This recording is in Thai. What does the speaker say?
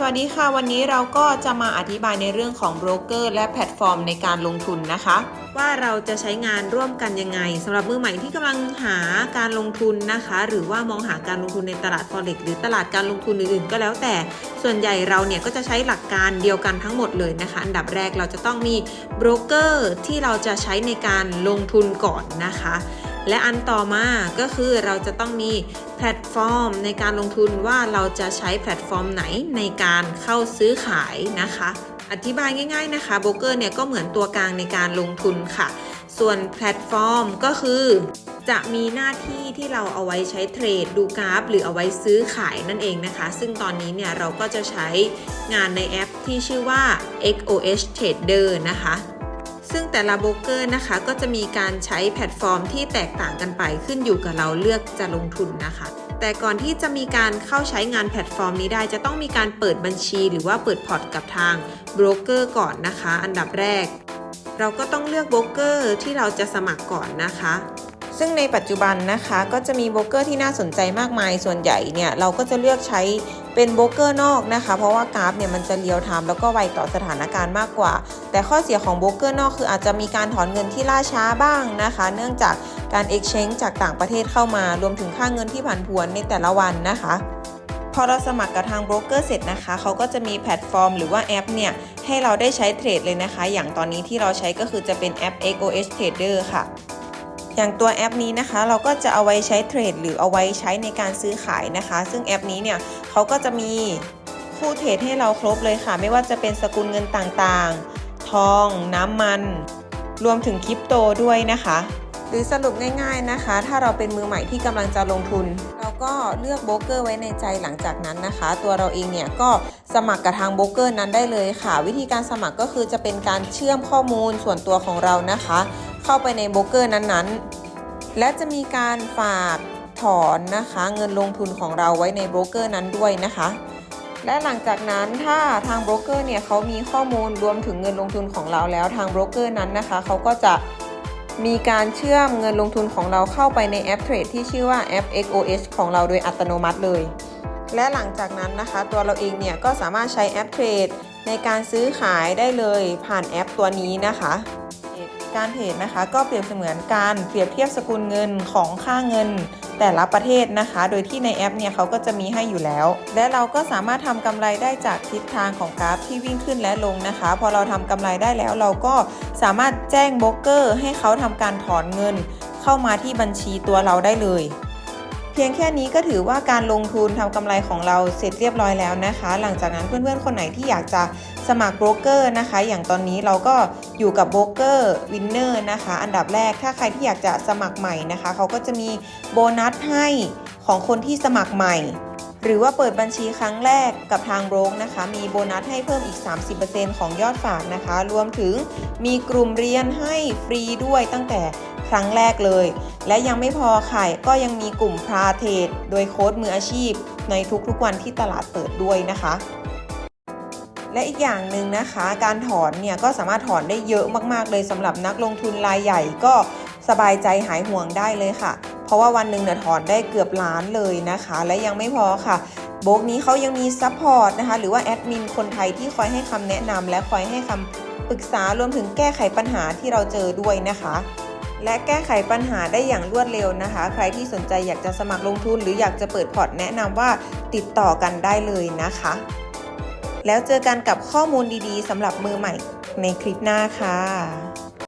สวัสดีค่ะ วันนี้เราก็จะมาอธิบายในเรื่องของโบรกเกอร์และแพลตฟอร์มในการลงทุนนะคะ ว่าเราจะใช้งานร่วมกันยังไงสำหรับมือใหม่ที่กำลังหาการลงทุนนะคะ หรือว่ามองหาการลงทุนในตลาด forex หรือตลาดการลงทุนอื่นๆ ก็แล้วแต่ส่วนใหญ่เราเนี่ยก็จะใช้หลักการเดียวกันทั้งหมดเลยนะคะ อันดับแรกเราจะต้องมีโบรกเกอร์ที่เราจะใช้ในการลงทุนก่อนนะคะ และอันต่อมาก็คือเราจะต้องมีแพลตฟอร์มในการลงทุนว่าเราจะใช้แพลตฟอร์มไหนในการเข้าซื้อขายนะคะ อธิบายง่าย ๆนะคะโบรกเกอร์เนี่ยก็เหมือนตัวกลางในการลงทุนค่ะ ส่วนแพลตฟอร์มก็คือจะมีหน้าที่ที่เราเอาไว้ใช้เทรดดูกราฟ หรือเอาไว้ซื้อขายนั่นเองนะคะ ซึ่งตอนนี้เนี่ยเราก็จะใช้งานในแอปที่ชื่อว่า XOH Trader นะคะ ซึ่งแต่ละโบรกเกอร์นะคะก็จะมีการใช้แพลตฟอร์มที่แตกต่างกันไปขึ้นอยู่กับเราเลือกจะลงทุนนะคะ แต่ก่อนที่จะมีการเข้าใช้งานแพลตฟอร์มนี้ได้จะต้องมีการเปิดบัญชีหรือว่าเปิดพอร์ตกับทางโบรกเกอร์ก่อนนะคะ อันดับแรก เราก็ต้องเลือกโบรกเกอร์ที่เราจะสมัครก่อนนะคะ ซึ่งในปัจจุบันนะคะก็จะมีโบรกเกอร์ที่น่าสนใจมากมาย ส่วนใหญ่เนี่ยเราก็จะเลือกใช้เป็นโบรกเกอร์นอกนะคะ เพราะว่ากราฟเนี่ยมันจะเรียวไทม์แล้วก็ไวต่อสถานการณ์มากกว่า แต่ข้อเสียของโบรกเกอร์นอกคืออาจจะมีการถอนเงินที่ล่าช้าบ้างนะคะ เนื่องจากการ exchange จากต่างประเทศเข้ามา รวมถึงค่าเงินที่ผันผวนในแต่ละวันนะคะพอเราสมัครกับทางโบรกเกอร์เสร็จนะคะ เขาก็จะมีแพลตฟอร์มหรือว่าแอปเนี่ย ให้เราได้ใช้เทรดเลยนะคะ อย่างตอนนี้ที่เราใช้ก็คือจะเป็นแอป XOH Trader ค่ะ อย่างตัวแอปนี้นะคะ เราก็จะเอาไว้ใช้เทรดหรือเอาไว้ใช้ในการซื้อขายนะคะ ซึ่งแอปนี้เนี่ยเขาก็จะมีคู่เทรดให้เราครบเลยค่ะ ไม่ว่าจะเป็นสกุลเงินต่างๆ ทอง น้ำมัน รวมถึงคริปโตด้วยนะคะ หรือสรุปง่ายๆนะคะ ถ้าเราเป็นมือใหม่ที่กำลังจะลงทุน เราก็เลือกโบรกเกอร์ไว้ในใจหลังจากนั้นนะคะ ตัวเราเองเนี่ยก็สมัครกับทางโบรกเกอร์นั้นได้เลยค่ะ วิธีการสมัครก็คือจะเป็นการเชื่อมข้อมูลส่วนตัวของเรานะคะ เข้าไปในโบรกเกอร์นั้นๆ และจะมีการฝากถอนนะคะเงินลงทุนของเราไว้ในโบรกเกอร์นั้นด้วยนะคะ และหลังจากนั้นถ้าทางโบรกเกอร์เนี่ยเขามีข้อมูลรวมถึงเงินลงทุนของเราแล้วทางโบรกเกอร์นั้นนะคะเขาก็จะมีการเชื่อมเงินลงทุนของเราเข้าไปในแอปเทรดที่ชื่อว่าแอป XOH ของเราโดยอัตโนมัติเลย และหลังจากนั้นนะคะ ตัวเราเองเนี่ยก็สามารถใช้แอปเทรดในการซื้อขายได้เลยผ่านแอปตัวนี้นะคะ การเทรดนะคะก็เปรียบเสมือนการเปรียบเทียบสกุลเงินของค่าเงิน แต่ละประเทศนะคะ โดยที่ในแอปเนี่ยเขาก็จะมีให้อยู่แล้ว และเราก็สามารถทำกำไรได้จากทิศทางของกราฟที่วิ่งขึ้นและลงนะคะ พอเราทำกำไรได้แล้วเราก็สามารถแจ้งโบรกเกอร์ ให้เขาทำการถอนเงิน เข้ามาที่บัญชีตัวเราได้เลย พียงแค่นี้ก็ถือว่าการลงทุนทำกำไรของเราเสร็จเรียบร้อยแล้วนะคะ หลังจากนั้นเพื่อนๆ คนไหนที่อยากจะสมัครโบรกเกอร์นะคะ อย่างตอนนี้เราก็อยู่กับโบรกเกอร์วินเนอร์นะคะ อันดับแรกถ้าใครที่อยากจะสมัครใหม่นะคะ เขาก็จะมีโบนัสให้ของคนที่สมัครใหม่ หรือว่าเปิดบัญชีครั้งแรกกับทางโบรกนะคะ มีโบนัสให้เพิ่มอีก 30%ของยอดฝากนะคะ รวมถึงมีกลุ่มเรียนให้ฟรีด้วยตั้งแต่ ครั้งแรกเลย และยังไม่พอค่ะก็ยังมีกลุ่มพราเทรดโดยโค้ดมืออาชีพ ในทุกๆวันที่ตลาดเปิดด้วยนะคะ และอีกอย่างหนึ่งนะคะ การถอนเนี่ยก็สามารถถอนได้เยอะมากๆเลยสำหรับนักลงทุนรายใหญ่ก็สบายใจหายห่วงได้เลยค่ะ เพราะว่าวันหนึ่งเนี่ยถอนได้เกือบล้านเลยนะคะ และยังไม่พอค่ะโบกนี้เขายังมีซัพพอร์ตนะคะ หรือว่าแอดมินคนไทยที่คอยให้คำแนะนำและคอยให้คำปรึกษารวมถึงแก้ไขปัญหาที่เราเจอด้วยนะคะ และแก้ไขปัญหาได้อย่างรวดเร็วนะคะ ใครที่สนใจอยากจะสมัครลงทุนหรืออยากจะเปิดพอร์ตแนะนำว่าติดต่อกันได้เลยนะคะ แล้วเจอกันกับข้อมูลดีๆสำหรับมือใหม่ในคลิปหน้าค่ะ